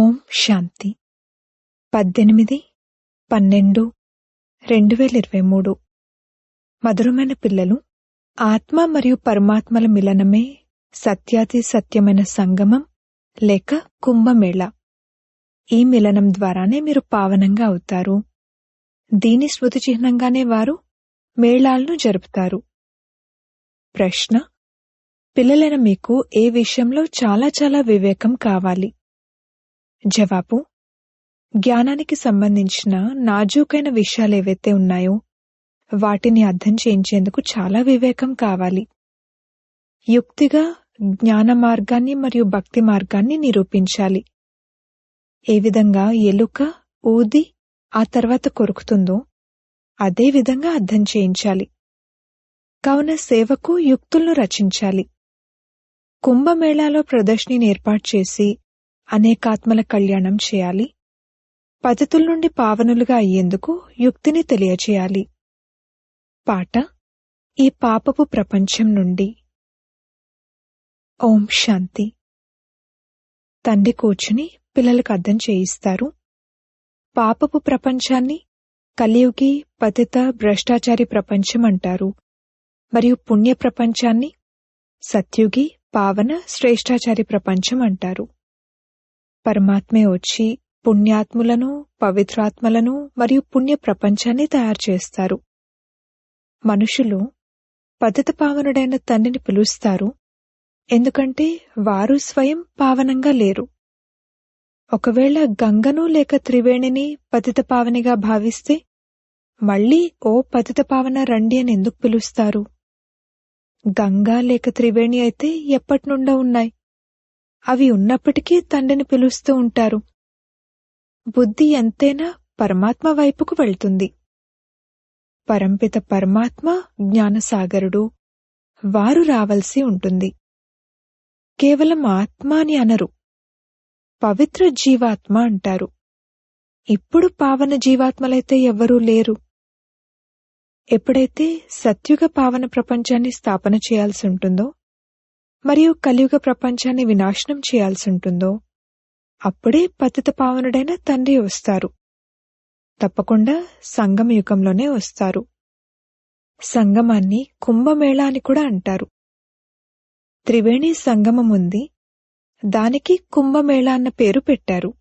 ఓం శాంతి. పద్దెనిమిది పన్నెండు రెండు వేల ఇరవై మూడు. మధురమైన పిల్లలు ఆత్మ మరియు పరమాత్మల మిలనమే సత్యాతి సత్యమైన సంగమం లేక కుంభమేళ. ఈ మిలనం ద్వారానే మీరు పావనంగా అవుతారు. దీని స్మృతి చిహ్నంగానే వారు మేళాలను జరుపుతారు. ప్రశ్న పిల్లలైన మీకు ఏ విషయంలో చాలా చాలా వివేకం కావాలి? జవాబు జ్ఞానానికి సంబంధించిన నాజూకైన విషయాలు ఏవైతే ఉన్నాయో వాటిని అర్థం చేయించేందుకు చాలా వివేకం కావాలి. యుక్తిగా జ్ఞాన మార్గాన్ని మరియు భక్తి మార్గాన్ని నిరూపించాలి. ఏ విధంగా ఎలుక ఊది ఆ తర్వాత కొరుకుతుందో అదే విధంగా అర్థం చేయించాలి. కావున సేవకు యుక్తులను రచించాలి. కుంభమేళాలో ప్రదర్శనని ఏర్పాటు చేసి అనేకాత్మల కళ్యాణం చేయాలి. పతితుల నుండి పావనులుగా అయ్యేందుకు యుక్తిని తెలియచేయాలి. పాట ఈ పాపపు ప్రపంచం నుండి. ఓం శాంతి. తండ్రి కూర్చుని పిల్లలకు అర్థం చేయిస్తారు. పాపపు ప్రపంచాన్ని కలియుగి పతిత భ్రష్టాచారి ప్రపంచం అంటారు. మరియు పుణ్య ప్రపంచాన్ని సత్యుగి పావన శ్రేష్టాచారి ప్రపంచం అంటారు. పరమాత్మే వచ్చి పుణ్యాత్ములను పవిత్రాత్మలను మరియు పుణ్య ప్రపంచాన్ని తయారు చేస్తారు. మనుషులు పతిత పావనుడైన తండ్రిని పిలుస్తారు. ఎందుకంటే వారు స్వయం పావనంగా లేరు. ఒకవేళ గంగను లేక త్రివేణిని పతిత పావనిగా భావిస్తే మళ్ళీ ఓ పతిత పావన రండి అని ఎందుకు పిలుస్తారు? గంగా లేక త్రివేణి అయితే ఎప్పటినుండో ఉన్నాయి. అవి ఉన్నప్పటికీ తండ్రిని పిలుస్తూ ఉంటారు. బుద్ధి ఎంతైనా పరమాత్మ వైపుకు వెళ్తుంది. పరంపిత పరమాత్మ జ్ఞానసాగరుడు. వారు రావలసి ఉంటుంది. కేవలం ఆత్మ అని అనరు. పవిత్ర జీవాత్మ అంటారు. ఇప్పుడు పావన జీవాత్మలైతే ఎవ్వరూ లేరు. ఎప్పుడైతే సత్యుగ పావన ప్రపంచాన్ని స్థాపన చేయాల్సి ఉంటుందో మరియు కలియుగ ప్రపంచాన్ని వినాశనం చేయాల్సి ఉంటుందో అప్పుడే పతిత పావనుడైన తండ్రి వస్తారు. తప్పకుండా సంగమ యుగంలోనే వస్తారు. సంగమాన్ని కుంభమేళా అని కూడా అంటారు. త్రివేణి సంగమం ఉంది దానికి కుంభమేళా అన్న పేరు పెట్టారు.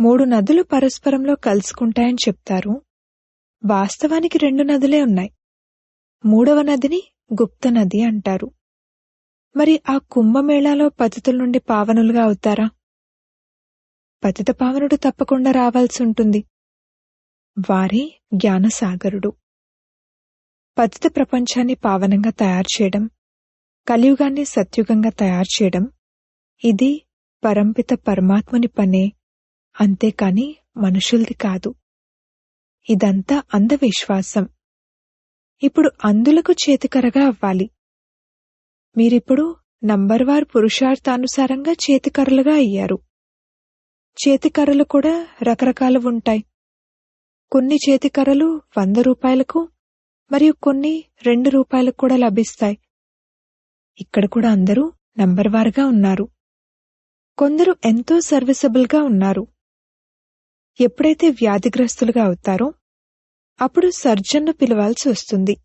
మూడు నదులు పరస్పరంలో కలుసుకుంటాయని చెప్తారు. వాస్తవానికి రెండు నదులే ఉన్నాయి. మూడవ నదిని గుప్త నది అంటారు. మరి ఆ కుంభమేళాలో పతితుల నుండి పావనులుగా అవుతారా? పతిత పావనుడు తప్పకుండా రావాల్సి ఉంటుంది వారే జ్ఞానసాగరుడు. పతిత ప్రపంచాన్ని పావనంగా తయారు చేయడం కలియుగాన్ని సత్యుగంగా తయారు చేయడం ఇది పరంపిత పరమాత్ముని పనే అంతేకాని మనుషులది కాదు. ఇదంతా అంధవిశ్వాసం. ఇప్పుడు అందులకు చేతికరగా అవ్వాలి. మీరిప్పుడు నంబర్వార్ పురుషార్థానుసారంగా చేతికర్రలుగా అయ్యారు. చేతికర్రలు కూడా రకరకాలు ఉంటాయి. కొన్ని చేతికర్రలు వంద రూపాయలకు మరియు కొన్ని రెండు రూపాయలకు కూడా లభిస్తాయి. ఇక్కడ కూడా అందరూ నంబర్వారుగా ఉన్నారు. కొందరు ఎంతో సర్వీసబుల్గా ఉన్నారు. ఎప్పుడైతే వ్యాధిగ్రస్తులుగా అవుతారో అప్పుడు సర్జన్ను పిలవాల్సి వస్తుంది.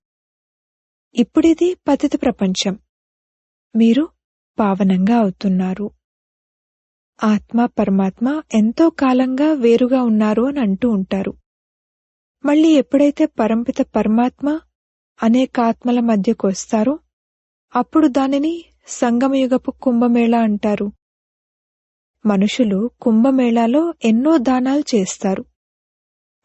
ఇప్పుడిది పతిత ప్రపంచం. మీరు పావనంగా అవుతున్నారు. ఆత్మ పరమాత్మ ఎంతో కాలంగా వేరుగా ఉన్నారు అని అంటూ ఉంటారు. మళ్ళీ ఎప్పుడైతే పరంపిత పరమాత్మ అనేక ఆత్మల మధ్యకు వస్తారో అప్పుడు దానిని సంగమయుగపు కుంభమేళ అంటారు. మనుషులు కుంభమేళాలో ఎన్నో దానాలు చేస్తారు.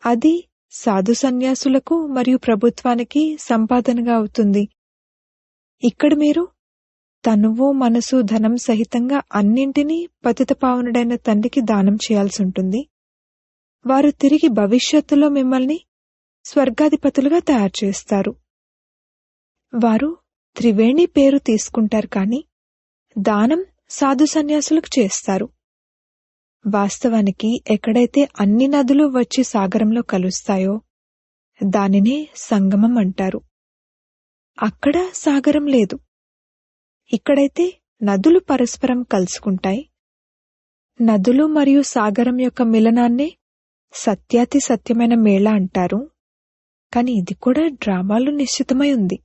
అది సాధు సన్యాసులకు మరియు ప్రభుత్వానికి సంపాదనగా అవుతుంది. ఇక్కడ మీరు తనువు మనసు ధనం సహితంగా అన్నింటినీ పతిత పావనుడైన తండ్రికి దానం చేయాల్సి ఉంటుంది వారు తిరిగి భవిష్యత్తులో మిమ్మల్ని స్వర్గాధిపతులుగా తయారు చేస్తారు. వారు త్రివేణి పేరు తీసుకుంటారు కానీ దానం సాధు సన్యాసులకు చేస్తారు. వాస్తవానికి ఎక్కడైతే అన్ని నదులు వచ్చి సాగరంలో కలుస్తాయో దానినే సంగమం అంటారు. అక్కడ సాగరం లేదు. ఇక్కడైతే నదులు పరస్పరం కలుసుకుంటాయి. నదులు మరియు సాగరం యొక్క మిలనాన్నే సత్యాతి సత్యమైన మేళ అంటారు. కానీ ఇది కూడా డ్రామాలు నిశ్చితమై ఉంది.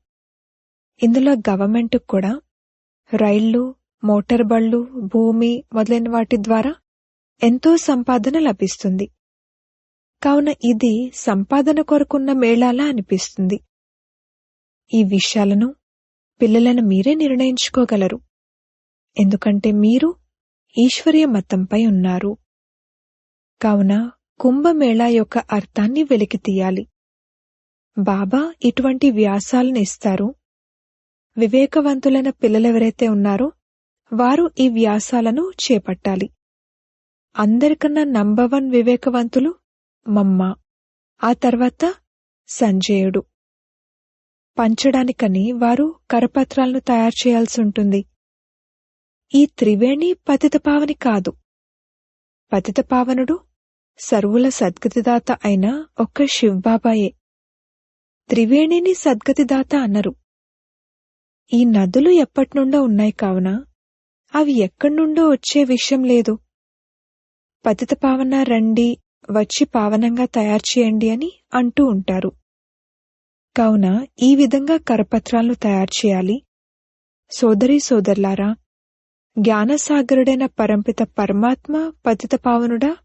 ఇందులో గవర్నమెంట్ కూడా రైళ్ళు మోటార్ బళ్ళు భూమి మొదలైన వాటి ద్వారా ఎంతో సంపాదన లభిస్తుంది. కావున ఇది సంపాదన కొరకున్న మేళాలా అనిపిస్తుంది. ఈ విషయాలను పిల్లలను మీరే నిర్ణయించుకోగలరు. ఎందుకంటే మీరు ఈశ్వర్య మతంపై ఉన్నారు. కావున కుంభమేళా యొక్క అర్థాన్ని వెలికి తీయాలి. బాబా ఇటువంటి వ్యాసాలను ఇస్తారు. వివేకవంతులైన పిల్లలెవరైతే ఉన్నారో వారు ఈ వ్యాసాలను చేపట్టాలి. అందరికన్నా నంబర్ వన్ వివేకవంతులు మమ్మ ఆ తర్వాత సంజయుడు. పంచడానికని వారు కరపత్రాలను తయారు చేయాల్సి ఉంటుంది. ఈ త్రివేణి పతితపావని కాదు. పతితపావనుడు సర్వుల సద్గతిదాత అయిన ఒక్క శివబాబాయే. త్రివేణిని సద్గతిదాత అన్నరు ఈ నదులు ఎప్పటినుండో ఉన్నాయి కావున అవి ఎక్కడ్నుండో వచ్చే విషయం లేదు. పతిత పావన రండి వచ్చి పావనంగా తయారు చేయండి అని అంటూ ఉంటారు. కావున ఈ విధంగా కరపత్రాలను తయారు చేయాలి. సోదరి సోదరులారా జ్ఞానసాగరుడైన పరంపిత పరమాత్మ పతిత పావనుడా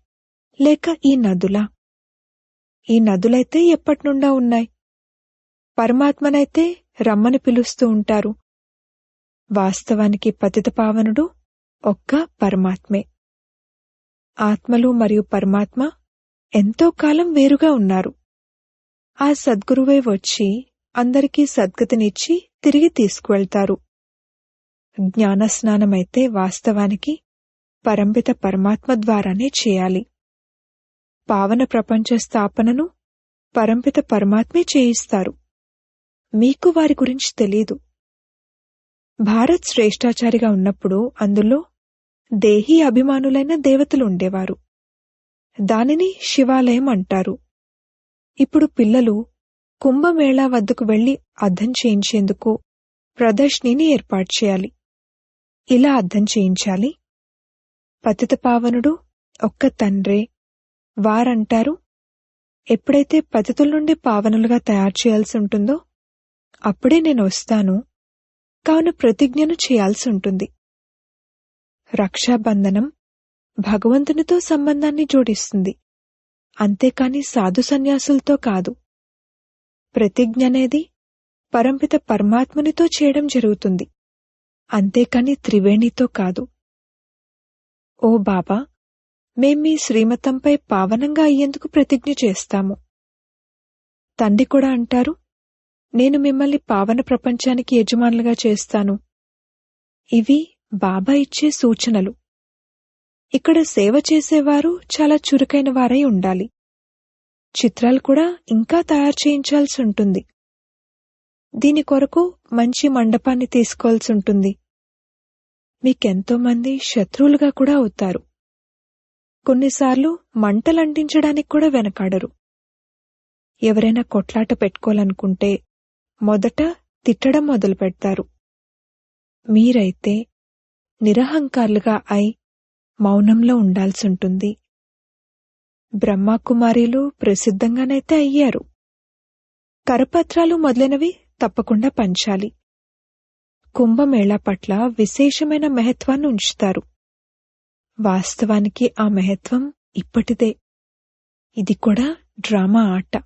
లేక ఈ నదులా? ఈ నదులైతే ఎప్పటినుండా ఉన్నాయి? పరమాత్మనైతే రమ్మని పిలుస్తూ ఉంటారు. వాస్తవానికి పతిత పావనుడు ఒక్క పరమాత్మే. ఆత్మలు మరియు పరమాత్మ ఎంతో కాలం వేరుగా ఉన్నారు. ఆ సద్గురువే వచ్చి అందరికీ సద్గతినిచ్చి తిరిగి తీసుకువెళ్తారు. జ్ఞానస్నానమైతే వాస్తవానికి పరంపిత పరమాత్మ ద్వారానే చేయాలి. పావన ప్రపంచ స్థాపనను పరంపిత పరమాత్మే చేయిస్తారు. మీకు వారి గురించి తెలీదు. భారత్ శ్రేష్టాచారిగా ఉన్నప్పుడు అందులో దేహీ అభిమానులైన దేవతలు ఉండేవారు. దానిని శివాలయం అంటారు. ఇప్పుడు పిల్లలు కుంభమేళా వద్దకు వెళ్ళి అర్థం చేయించేందుకు ప్రదర్శినిని ఏర్పాటు చేయాలి. ఇలా అర్థం చేయించాలి. పతిత పావనుడు ఒక్క తండ్రే వారంటారు ఎప్పుడైతే పతితుల నుండి పావనులుగా తయారు చేయాల్సి ఉంటుందో అప్పుడే నేను వస్తాను. కావున ప్రతిజ్ఞను చేయాల్సి ఉంటుంది. రక్షాబంధనం భగవంతునితో సంబంధాన్ని జోడిస్తుంది. అంతేకాని సాధు సన్యాసులతో కాదు. ప్రతిజ్ఞ అనేది పరంపిత పరమాత్మునితో చేయడం జరుగుతుంది. అంతేకాని త్రివేణితో కాదు. ఓ బాబా మేం మీ శ్రీమతంపై పావనంగా అయ్యేందుకు ప్రతిజ్ఞ చేస్తాము. తండ్రి కూడా అంటారు నేను మిమ్మల్ని పావన ప్రపంచానికి యజమానులుగా చేస్తాను. ఇవి బాబా ఇచ్చే సూచనలు. ఇక్కడ సేవ చేసేవారు చాలా చురుకైన వారై ఉండాలి. చిత్రాలు కూడా ఇంకా తయారు చేయించాల్సి ఉంటుంది. దీని కొరకు మంచి మండపాన్ని తీసుకోవాల్సి ఉంటుంది. మీకెంతో మంది శత్రువులుగా కూడా అవుతారు. కొన్నిసార్లు మంటలంటించడానికి కూడా వెనకాడరు. ఎవరైనా కొట్లాట పెట్టుకోవాలనుకుంటే మొదట తిట్టడం మొదలు పెడతారు మీరైతే నిరహంకారులుగా అయి మౌనంలో ఉండాల్సి ఉంటుంది బ్రహ్మకుమారీలు ప్రసిద్ధంగానైతే అయ్యారు. కరపత్రాలు మొదలైనవి తప్పకుండా పంచాలి. కుంభమేళా పట్ల విశేషమైన మహత్వాన్ని ఉంచుతారు. వాస్తవానికి ఆ మహత్వం ఇప్పటిదే. ఇది కూడా డ్రామా ఆట.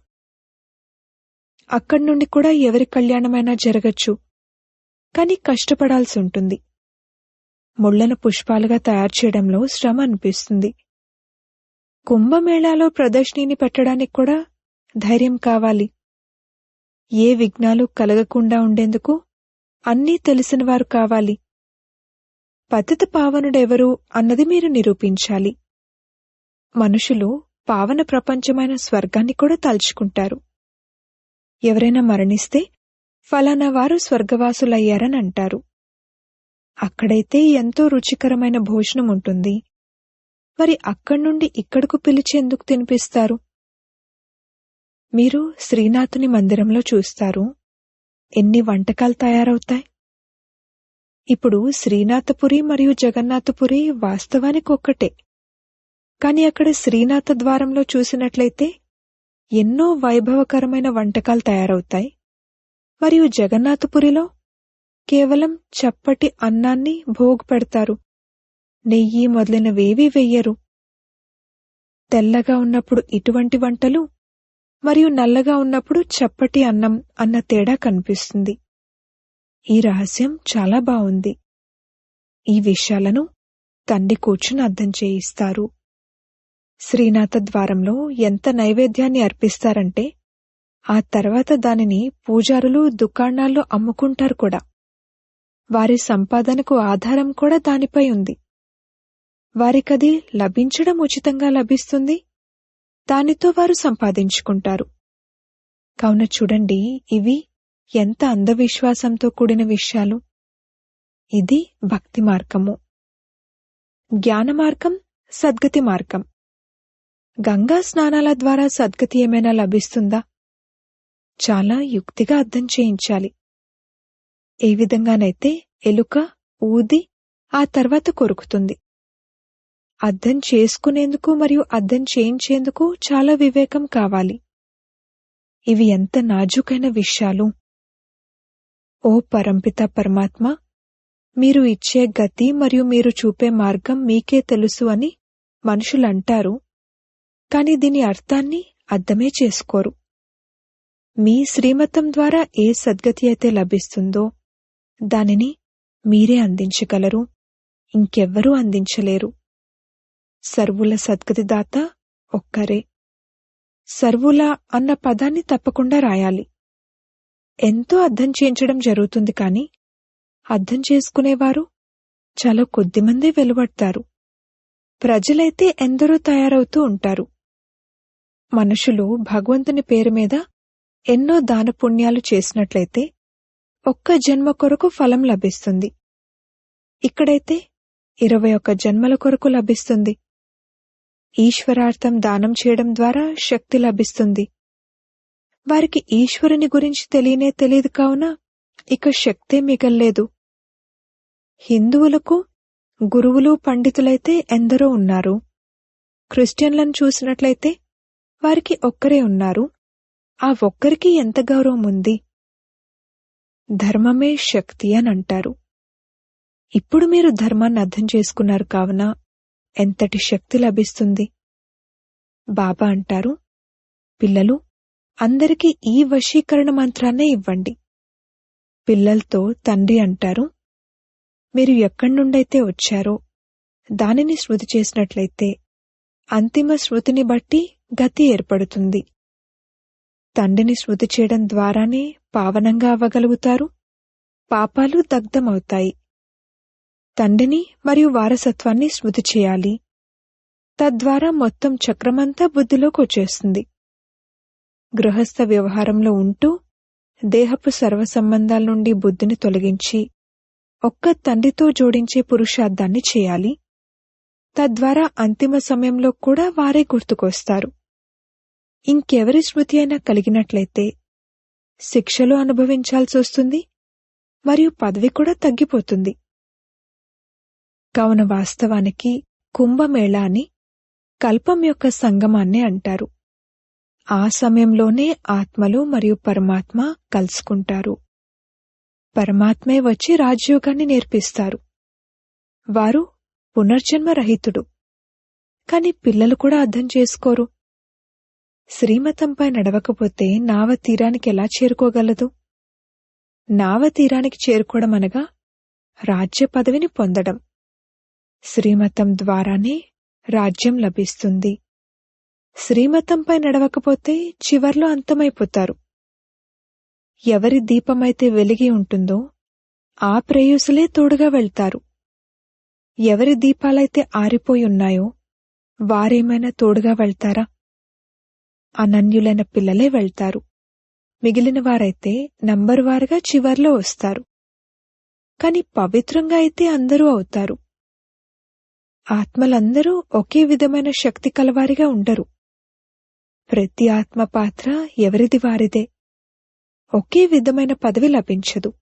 అక్కడి నుండి కూడా ఎవరి కళ్యాణమైనా జరగచ్చు. కాని కష్టపడాల్సి ఉంటుంది ముళ్ళను పుష్పాలుగా తయారు చేయడంలో శ్రమ అనిపిస్తుంది. కుంభమేళాలో ప్రదర్శినిని పెట్టడానికి కూడా ధైర్యం కావాలి. ఏ విఘ్నాలు కలగకుండా ఉండేందుకు అన్నీ తెలిసినవారు కావాలి. పతిత పావనుడెవరు అన్నది మీరు నిరూపించాలి. మనుషులు పావన ప్రపంచమైన స్వర్గాన్ని కూడా తలుచుకుంటారు. ఎవరైనా మరణిస్తే ఫలానా వారు స్వర్గవాసులయ్యారని అంటారు. అక్కడైతే ఎంతో రుచికరమైన భోజనం ఉంటుంది. మరి అక్కడి నుండి ఇక్కడకు పిలిచి ఎందుకు తినిపిస్తారు? మీరు శ్రీనాథుని మందిరంలో చూస్తారు. ఎన్ని వంటకాలు తయారవుతాయి? ఇప్పుడు శ్రీనాథపురి మరియు జగన్నాథపురి వాస్తవానికి ఒక్కటే. కాని అక్కడ శ్రీనాథ ద్వారంలో చూసినట్లయితే ఎన్నో వైభవకరమైన వంటకాలు తయారవుతాయి. మరియు జగన్నాథపురిలో కేవలం చప్పటి అన్నాన్ని భోగపెడతారు. నెయ్యి మొదలైనవేవీ వెయ్యరు తెల్లగా ఉన్నప్పుడు ఇటువంటి వంటలు మరియు నల్లగా ఉన్నప్పుడు చప్పటి అన్నం అన్న తేడా కనిపిస్తుంది. ఈ రహస్యం చాలా బాగుంది. ఈ విషయాలను తండ్రి కూర్చుని అర్థం చేయిస్తారు. శ్రీనాథ ద్వారంలో ఎంత నైవేద్యాన్ని అర్పిస్తారంటే ఆ తర్వాత దానిని పూజారులు దుకాణాల్లో అమ్ముకుంటారు కూడా. వారి సంపాదనకు ఆధారం కూడా దానిపై ఉంది. వారికది లభించడం ఉచితంగా లభిస్తుంది. దానితో వారు సంపాదించుకుంటారు. కావున చూడండి ఇవి ఎంత అంధవిశ్వాసంతో కూడిన విషయాలు. ఇది భక్తి మార్గము. జ్ఞాన మార్గం సద్గతి మార్గం. గంగా స్నానాల ద్వారా సద్గతి ఏమైనా లభిస్తుందా? చాలా యుక్తిగా అర్థం చేయించాలి. ఏ విధంగానైతే ఎలుక ఊది ఆ తర్వాత కొరుకుతుంది. అర్థం చేసుకునేందుకు మరియు అర్థం చేయించేందుకు చాలా వివేకం కావాలి. ఇవి ఎంత నాజుకైన విషయాలు. ఓ పరంపిత పరమాత్మ మీరు ఇచ్చే గతి మరియు మీరు చూపే మార్గం మీకే తెలుసు అని మనుషులంటారు కాని దీని అర్థాన్ని అర్థమే చేసుకోరు. మీ శ్రీమతం ద్వారా ఏ సద్గతి అయితే లభిస్తుందో దానిని మీరే అందించగలరు. ఇంకెవ్వరూ అందించలేరు. సర్వుల సద్గతిదాత ఒక్కరే. సర్వుల అన్న పదాన్ని తప్పకుండా రాయాలి. ఎంతో అర్థం చేయించడం జరుగుతుంది కాని అర్థం చేసుకునేవారు చాలా కొద్దిమందే వెలువడతారు. ప్రజలైతే ఎందరో తయారవుతూ ఉంటారు. మనుషులు భగవంతుని పేరు మీద ఎన్నో దానపుణ్యాలు చేసినట్లయితే ఒక్క జన్మ కొరకు ఫలం లభిస్తుంది. ఇక్కడైతే ఇరవై ఒక్క జన్మల కొరకు లభిస్తుంది. ఈశ్వరార్థం దానం చేయడం ద్వారా శక్తి లభిస్తుంది. వారికి ఈశ్వరుని గురించి తెలియనే తెలియదు కావున ఇక శక్తే మిగల్లేదు. హిందువులకు గురువులు పండితులైతే ఎందరో ఉన్నారు. క్రిస్టియన్లను చూసినట్లయితే వారికి ఒక్కరే ఉన్నారు. ఆ ఒక్కరికి ఎంత గౌరవం ఉంది? ధర్మమే శక్తి అని అంటారు. ఇప్పుడు మీరు ధర్మాన్ని అర్థం చేసుకున్నారు కావున ఎంతటి శక్తి లభిస్తుంది? బాబా అంటారు పిల్లలు అందరికీ ఈ వశీకరణ మంత్రాన్నే ఇవ్వండి. పిల్లలతో తండ్రి అంటారు మీరు ఎక్కడి నుండైతే వచ్చారో దానిని శృతి చేసినట్లయితే అంతిమ శృతిని బట్టి గతి ఏర్పడుతుంది. తండ్రిని శృతి చేయడం ద్వారానే పావనంగా అవ్వగలుగుతారు. పాపాలు దగ్ధమవుతాయి. తండ్రిని మరియు వారసత్వాన్ని శృతి చేయాలి. తద్వారా మొత్తం చక్రమంతా బుద్ధిలోకి వచ్చేస్తుంది. గృహస్థ వ్యవహారంలో ఉంటూ దేహపు సర్వసంబంధాల నుండి బుద్ధిని తొలగించి ఒక్క తండ్రితో జోడించే పురుషార్థాన్ని చేయాలి. తద్వారా అంతిమ సమయంలో కూడా వారే గుర్తుకొస్తారు. ఇంకెవరి స్మృతి అయినా కలిగినట్లయితే శిక్షలు అనుభవించాల్సి వస్తుంది మరియు పదవి కూడా తగ్గిపోతుంది. కావున వాస్తవానికి కుంభమేళా అని కల్పం యొక్క సంగమాన్ని అంటారు. ఆ సమయంలోనే ఆత్మలు మరియు పరమాత్మ కలుసుకుంటారు. పరమాత్మే వచ్చి రాజయోగాన్ని నేర్పిస్తారు. వారు పునర్జన్మ రహితుడు కాని పిల్లలు కూడా అర్థం చేసుకోరు. శ్రీమతంపై నడవకపోతే నావ తీరానికి ఎలా చేరుకోగలదు? నావ తీరానికి చేరుకోవడం అనగా రాజ్య పదవిని పొందడం. శ్రీమతం ద్వారానే రాజ్యం లభిస్తుంది. శ్రీమతంపై నడవకపోతే చివర్లో అంతమైపోతారు. ఎవరి దీపమైతే వెలిగి ఉంటుందో ఆ ప్రేయసులే తోడుగా వెళ్తారు. ఎవరి దీపాలైతే ఆరిపోయి ఉన్నాయో వారేమైనా తోడుగా వెళ్తారా? అనన్యులైన పిల్లలే వెళ్తారు. మిగిలిన వారైతే నంబరు వారుగా చివర్లో వస్తారు. కాని పవిత్రంగా అయితే అందరూ అవుతారు. ఆత్మలందరూ ఒకే విధమైన శక్తి కలవారిగా ఉండరు. ప్రతి ఆత్మ పాత్ర ఎవరిది వారిదే. ఒకే విధమైన పదవి లభించదు.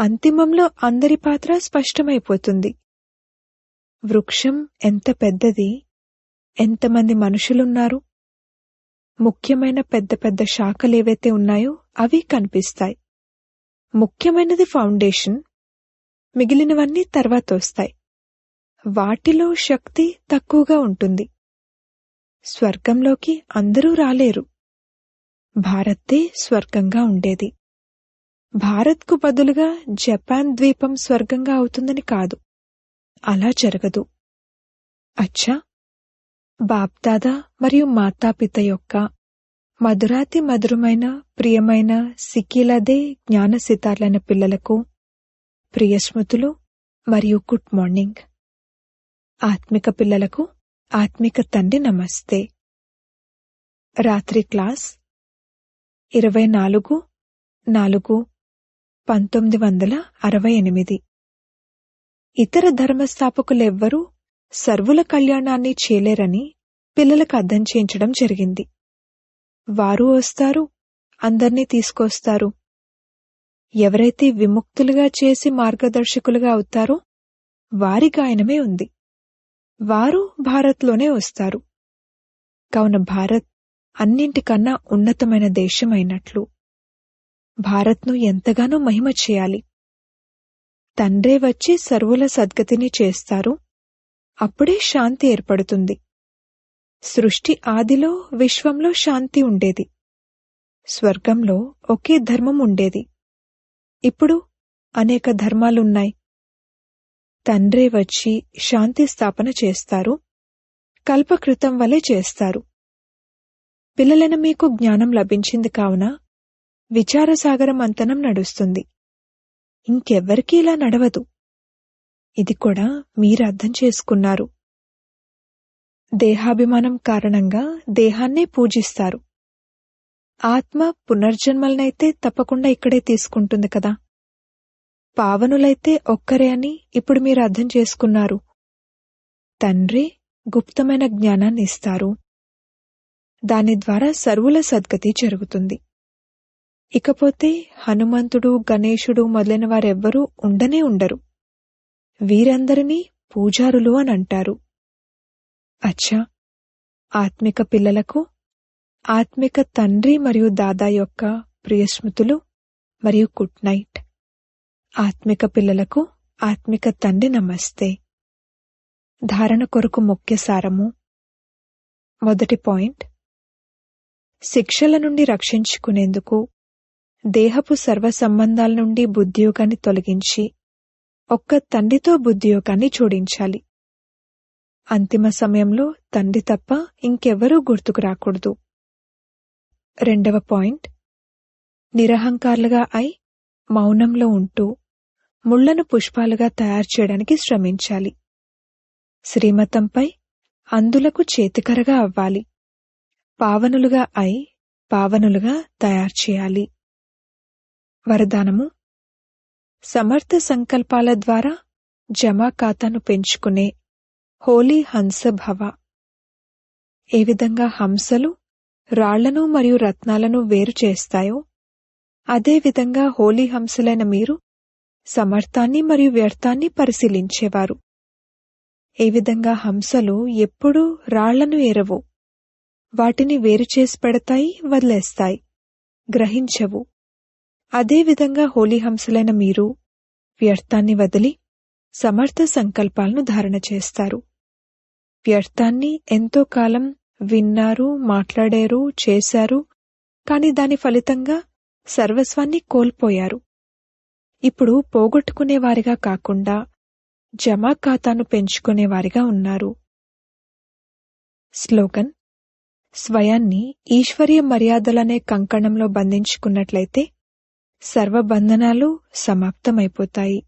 అంతిమంలో అందరి పాత్ర స్పష్టమైపోతుంది. వృక్షం ఎంత పెద్దది ఎంతమంది మనుషులున్నారు. ముఖ్యమైన పెద్ద పెద్ద శాఖలు ఏవైతే ఉన్నాయో అవి కనిపిస్తాయి. ముఖ్యమైనది ఫౌండేషన్ మిగిలినవన్నీ తర్వాత వస్తాయి. వాటిలో శక్తి తక్కువగా ఉంటుంది. స్వర్గంలోకి అందరూ రాలేరు. భారత్తే స్వర్గంగా ఉండేది. భారత్కు బదులుగా జపాన్ ద్వీపం స్వర్గంగా అవుతుందని కాదు. అలా జరగదు. అచ్చా! బాప్దాదా మరియు మాతాపిత యొక్క మధురాతి మధురమైన ప్రియమైన సిక్కిలదే జ్ఞాన సితార్లైన పిల్లలకు ప్రియ స్మృతులు మరియు గుడ్ మార్నింగ్. ఆత్మిక పిల్లలకు ఆత్మిక తండ్రి నమస్తే. రాత్రి క్లాస్ ఇరవై నాలుగు నాలుగు పంతొమ్మిది వందల అరవై ఎనిమిది. ఇతర ధర్మస్థాపకులెవ్వరూ సర్వుల కళ్యాణాన్ని చేయలేరని పిల్లలకు అర్థం చేయించడం జరిగింది. వారు వస్తారు అందర్నీ తీసుకొస్తారు. ఎవరైతే విముక్తులుగా చేసి మార్గదర్శకులుగా అవుతారో వారి గాయనమే ఉంది. వారు భారత్లోనే వస్తారు. కావున భారత్ అన్నింటికన్నా ఉన్నతమైన దేశం అయినట్లు భారత్ను ఎంతగానో మహిమ చేయాలి. తండ్రే వచ్చి సర్వుల సద్గతిని చేస్తారు అప్పుడే శాంతి ఏర్పడుతుంది. సృష్టి ఆదిలో విశ్వంలో శాంతి ఉండేది. స్వర్గంలో ఒకే ధర్మం ఉండేది. ఇప్పుడు అనేక ధర్మాలున్నాయి. తండ్రే వచ్చి శాంతి స్థాపన చేస్తారు. కల్పకృతం వలె చేస్తారు. పిల్లలను మీకు జ్ఞానం లభించింది కావున విచారసాగరం అంతనం నడుస్తుంది. ఇంకెవ్వరికీ ఇలా నడవదు. ఇది కూడా మీరు అర్థం చేసుకున్నారు. దేహాభిమానం కారణంగా దేహాన్నే పూజిస్తారు. ఆత్మ పునర్జన్మలనైతే తప్పకుండా ఇక్కడే తీసుకుంటుంది కదా. పావనులైతే ఒక్కరే అని ఇప్పుడు మీరు అర్థం చేసుకున్నారు. తండ్రి గుప్తమైన జ్ఞానాన్ని ఇస్తారు. దాని ద్వారా సర్వుల సద్గతి జరుగుతుంది. ఇకపోతే హనుమంతుడు గణేశుడు మొదలైన వారెవ్వరూ ఉండనే ఉండరు. వీరందరినీ పూజారులు అని అంటారు. అచ్చా! ఆత్మిక పిల్లలకు ఆత్మిక తండ్రి మరియు దాదా యొక్క ప్రియస్మృతులు మరియు గుడ్ నైట్. ఆత్మిక పిల్లలకు ఆత్మిక తండ్రి నమస్తే. ధారణ కొరకు ముఖ్య సారము. మొదటి పాయింట్. శిక్షల నుండి రక్షించుకునేందుకు దేహపు సర్వ సంబంధాల నుండి బుద్ధియోగాన్ని తొలగించి ఒక్క తండ్రితో బుద్ధియోగాన్ని జోడించాలి అంతిమ సమయంలో తండ్రి తప్ప ఇంకెవ్వరూ గుర్తుకు రాకూడదు. రెండవ పాయింట్. నిరహంకారులుగా అయి మౌనంలో ఉంటూ ముళ్ళను పుష్పాలుగా తయారు చేయడానికి శ్రమించాలి. శ్రీమతంపై అందులకు చేతికరగా అవ్వాలి. పావనులుగా అయి పావనులుగా తయారు చేయాలి. వరదానము సమర్థ సంకల్పాల ద్వారా జమా ఖాతాను పెంచుకునే హోలీ హంసభవ. ఏ విధంగా హంసలు రాళ్ళను మరియు రత్నాలను వేరు చేస్తాయో అదే విధంగా హోలీ హంసలైన మీరు సమర్థాన్ని మరియు వ్యర్థాన్ని పరిశీలించేవారు. ఏ విధంగా హంసలు ఎప్పుడూ రాళ్ళను ఎరవు వాటిని వేరు చేసి పెడతాయి వదిలేస్తాయి గ్రహించవు. అదేవిధంగా హోలీహంసలైన మీరు వ్యర్థాన్ని వదిలి సమర్థ సంకల్పాలను ధారణ చేస్తారు. వ్యర్థాన్ని ఎంతో కాలం విన్నారు మాట్లాడారు చేశారు కాని దాని ఫలితంగా సర్వస్వాన్ని కోల్పోయారు. ఇప్పుడు పోగొట్టుకునేవారిగా కాకుండా జమా ఖాతాను పెంచుకునేవారిగా ఉన్నారు. స్లోగన్ స్వయాన్ని ఈశ్వర్య మర్యాదలనే కంకణంలో బంధించుకున్నట్లయితే సర్వబంధనాలు సమాప్తమైపోతాయి.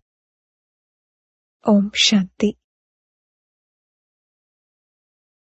ఓం శాంతి.